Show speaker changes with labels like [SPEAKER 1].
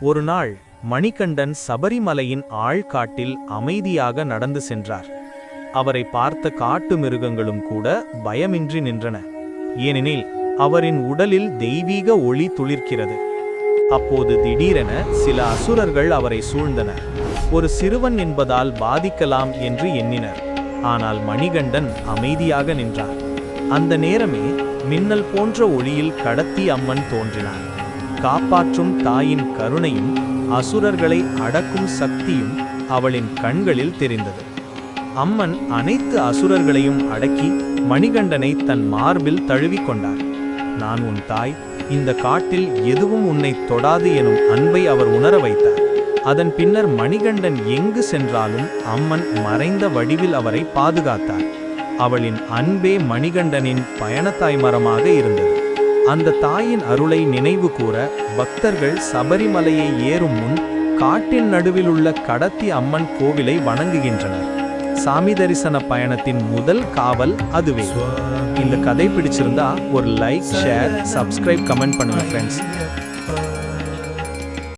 [SPEAKER 1] ஒரு நாள் மணிகண்டன் சபரிமலையின் ஆழ்காட்டில் அமைதியாக நடந்து சென்றார். அவரை பார்த்த காட்டு மிருகங்களும் கூட பயமின்றி நின்றன. ஏனெனில் அவரின் உடலில் தெய்வீக ஒளி துளிர்க்கிறது. அப்போது திடீரென சில அசுரர்கள் அவரை சூழ்ந்தனர் ஒரு சிறுவன் என்பதால் பாதிக்கலாம் என்று எண்ணினர். ஆனால் மணிகண்டன் அமைதியாக நின்றார். அந்த நேரமே மின்னல் போன்ற ஒளியில் கடத்தி அம்மன் தோன்றினார். காப்பாற்றும் தாயின் கருணையும் அசுரர்களை அடக்கும் சக்தியும் அவளின் கண்களில் தெரிந்தது. அம்மன் அனைத்து அசுரர்களையும் அடக்கி மணிகண்டனை தன் மார்பில் தழுவிக்கொண்டார். நான் உன் தாய் இந்த காட்டில் எதுவும் உன்னை தொடாது எனும் அன்பை அவர் உணர வைத்தார். அதன் பின்னர் மணிகண்டன் எங்கு சென்றாலும் அம்மன் மறைந்த வடிவில் அவரை பாதுகாத்தார். அவளின் அன்பே மணிகண்டனின் பயணத்தாய் மரமாக இருந்தது. அந்த தாயின் அருளை நினைவு கூற பக்தர்கள் சபரிமலையை ஏறும் முன் காட்டின் நடுவில் உள்ள கடத்தி அம்மன் கோவிலை வணங்குகின்றனர். சாமி தரிசன பயணத்தின் முதல் காவல் அதுவே. இந்த கதை பிடிச்சிருந்தா ஒரு லைக் ஷேர் சப்ஸ்கிரைப் கமெண்ட் பண்ணுங்க ஃப்ரெண்ட்ஸ்